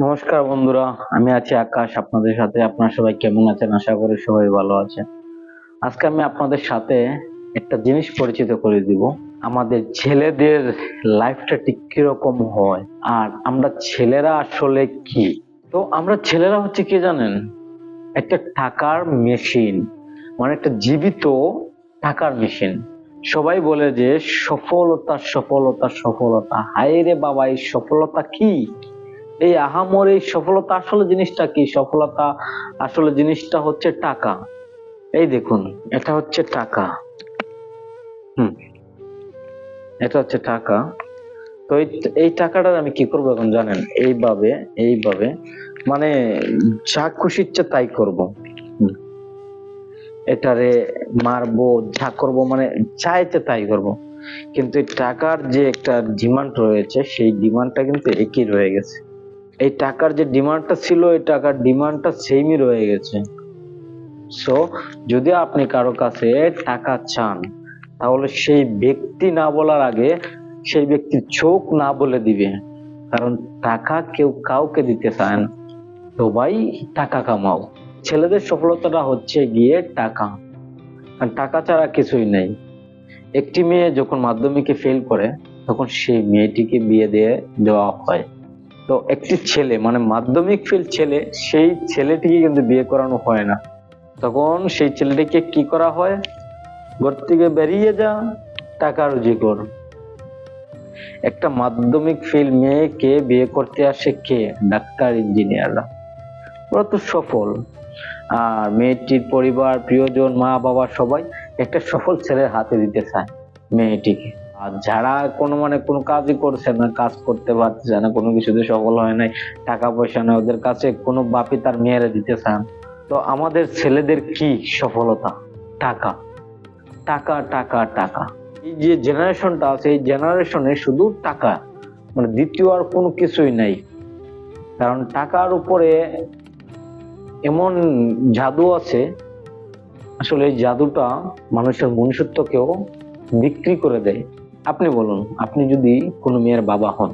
নমস্কার বন্ধুরা, আমি আছি আকাশ, আপনাদের সাথে আপনারা সবাই কেমন আছেন? আশা করি সবাই ভালো আছেন। আজকে আমি আপনাদের সাথে একটা জিনিস পরিচিত করে দিব। আমাদের ছেলেদের লাইফটা ঠিক কীরকম হয় আর আমরা ছেলেরা আসলে কি? তো আমরা ছেলেরা হচ্ছে কি জানেন? একটা টাকার মেশিন মানে একটা জীবিত টাকার মেশিন সবাই বলে যে সফলতা সফলতা সফলতা। হায় রে বাবা এই সফলতা কি? এই আহামর এই সফলতা আসলে জিনিসটা কি? সফলতা আসলে জিনিসটা হচ্ছে টাকা। এই দেখুন, এটা হচ্ছে টাকা। হুম, এটা হচ্ছে টাকা। তো এই টাকাটার আমি কি করব এখন জানেন? এইভাবে এইভাবে মানে যা খুশি ইচ্ছে তাই করব। এটারে মারবো, যা করব মানে চাইতে তাই করব। কিন্তু টাকার যে একটা ডিমান্ড রয়েছে, সেই ডিমান্ডটা কিন্তু একই রয়ে গেছে। এই টাকার যে ডিমান্ডটা ছিল, এই টাকার ডিমান্ডটা সেমই রয়ে গেছে। সো যদি আপনি কারও কাছে টাকা চান, তাহলে সেই ব্যক্তি না বলার আগে সেই ব্যক্তির চোখ না বলে দিবে। কারণ টাকা কেউ কাউকে দিতে চায় না। তো ভাই টাকা কামাও। ছেলেদের সফলতাটা হচ্ছে গিয়ে টাকা। আর টাকা ছাড়া কিছুই নেই। একটি মেয়ে যখন মাধ্যমিকে ফেল করে, তখন সেই মেয়েটিকে বিয়ে দিয়ে দেওয়া হয়। তো একটি ছেলে মানে মাধ্যমিক ফেল ছেলে, সেই ছেলেটিকে কিন্তু বিয়ে করানো হয় না। তখন সেই ছেলেটিকে কি করা হয়? ঘর থেকে বেরিয়ে যা, টাকা রুজি কর। একটা মাধ্যমিক ফেল মেয়েকে বিয়ে করতে আসে কে? ডাক্তার ইঞ্জিনিয়াররা ওরা তো সফল। আর মেয়েটির পরিবার, প্রিয়জন মা বাবা সবাই একটা সফল ছেলের হাতে দিতে চায় মেয়েটিকে। আর যারা কোনো মানে কোনো কাজই করছে না, কাজ করতে পারছে না, কোনো কিছুতে সফল হয় নাই, টাকা পয়সা নেই, ওদের কাছে কোনো বাপি তার মেয়েরা দিতে চান তো আমাদের ছেলেদের কি সফলতা? টাকা। টাকা টাকা টাকা। এই যে জেনারেশনটা আছে, এই জেনারেশনে শুধু টাকা মানে দ্বিতীয় আর কোনো কিছুই নাই। কারণ টাকার উপরে এমন জাদু আছে, আসলে এই জাদুটা মানুষের মনুষ্যত্বকেও বিক্রি করে দেয়। আপনি বলুন, আপনি যদি কোনো মেয়ের বাবা হন,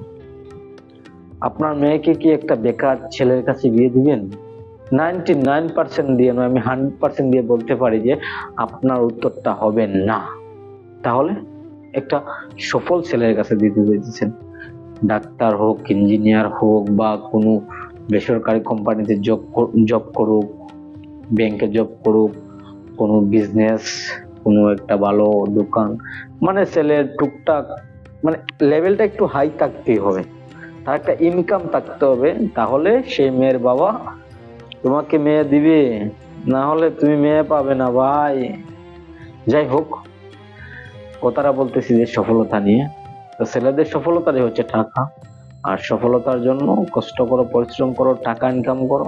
আপনার মেয়েকে কি একটা বেকার ছেলের কাছে বিয়ে দিবেন? নাইনটি নাইন পার্সেন্ট দিয়ে নয়, আমি হান্ড্রেড পার্সেন্ট দিয়ে বলতে পারি যে আপনার উত্তরটা হবে না। তাহলে একটা সফল ছেলের কাছে দিতে চাইছেন ডাক্তার হোক, ইঞ্জিনিয়ার হোক বা কোনো বেসরকারি কোম্পানিতে জব জব করুক, ব্যাংকে জব করুক, কোনো বিজনেস কোনো একটা ভালো দোকান। মানে ছেলের টুকটাক মানে লেভেলটা একটু হাই থাকতেই হবে। তার একটা ইনকাম থাকতে হবে। তাহলে সেই মেয়ের বাবা তোমাকে মেয়ে দিবে। না হলে তুমি মেয়ে পাবে না ভাই। যাই হোক, কথাটা বলতেছি যে সফলতা নিয়ে। তো ছেলেদের সফলতারই হচ্ছে টাকা। আর সফলতার জন্য কষ্ট করো, পরিশ্রম করো, টাকা ইনকাম করো।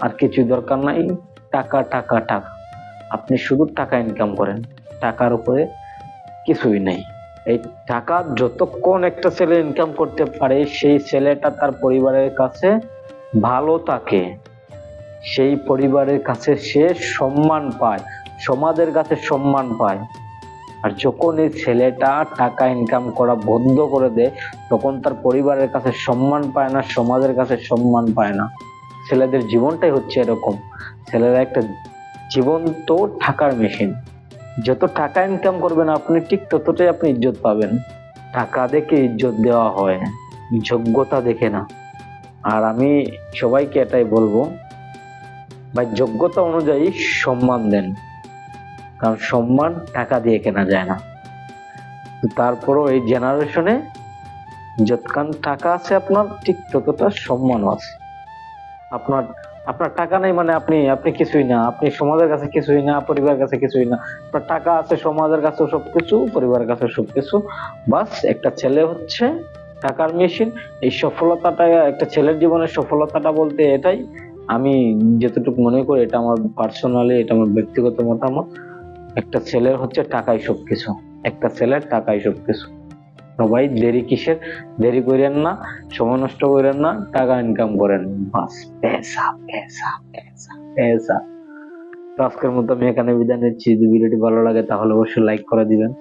আর কিছু দরকার নাই। টাকা টাকা টাকা। আপনি শুধু টাকা ইনকাম করেন, টাকার উপরে কিছুই নেই। এই টাকা যতক্ষণ একটা ছেলে ইনকাম করতে পারে, সেই ছেলেটা তার পরিবারের কাছে ভালো থাকে। সেই পরিবারের কাছে সে সম্মান পায়, সমাজের কাছে সম্মান পায়। আর যখন এই ছেলেটা টাকা ইনকাম করা বন্ধ করে দেয়, তখন তার পরিবারের কাছে সম্মান পায় না, সমাজের কাছে সম্মান পায় না। ছেলেদের জীবনটাই হচ্ছে এরকম। ছেলেরা একটা জীবন্ত টাকার মেশিন যত টাকা ইনকাম করবেন আপনি, ঠিক ততটাই আপনি ইজ্জত পাবেন। টাকা দেখে ইজ্জত দেওয়া হয়, যোগ্যতা দেখে না। আর আমি সবাইকে এটাই বলব, বা যোগ্যতা অনুযায়ী সম্মান দেন। কারণ সম্মান টাকা দিয়ে কেনা যায় না। তো তারপরও এই জেনারেশনে যতখান টাকা আছে আপনার, ঠিক ততটা সম্মানও আছে। আপনার আপনার টাকা নেই মানে আপনি আপনি কিছুই না। আপনি সমাজের কাছে কিছুই না, পরিবারের কাছে কিছুই না। আপনার টাকা আছে সমাজের কাছে, সবকিছু, পরিবারের কাছে সবকিছু। বাস, একটা ছেলে হচ্ছে টাকার মেশিন এই সফলতাটা, একটা ছেলের জীবনের সফলতাটা বলতে এটাই। আমি যতটুকু মনে করি, এটা আমার পার্সোনালি এটা আমার ব্যক্তিগত মতামত। একটা ছেলের হচ্ছে টাকাই সবকিছু। একটা ছেলের টাকাই সবকিছু। সবাই দেরি কিসের? দেরি করেন না, সময় নষ্ট করেন না, টাকা ইনকাম করেন। বাস, পেশা পেশা পেশা পেশা। তো আজকের মতো আমি এখানে বিদায় নিচ্ছি। যদি ভিডিওটি ভালো লাগে, তাহলে অবশ্যই লাইক করে দিবেন।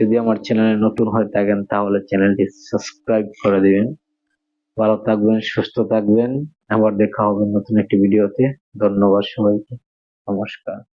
যদি আমার চ্যানেলে নতুন হয়ে থাকেন, তাহলে চ্যানেলটি সাবস্ক্রাইব করে দিবেন। ভালো থাকবেন, সুস্থ থাকবেন। আবার দেখা হবে নতুন একটি ভিডিওতে। ধন্যবাদ সবাইকে। নমস্কার।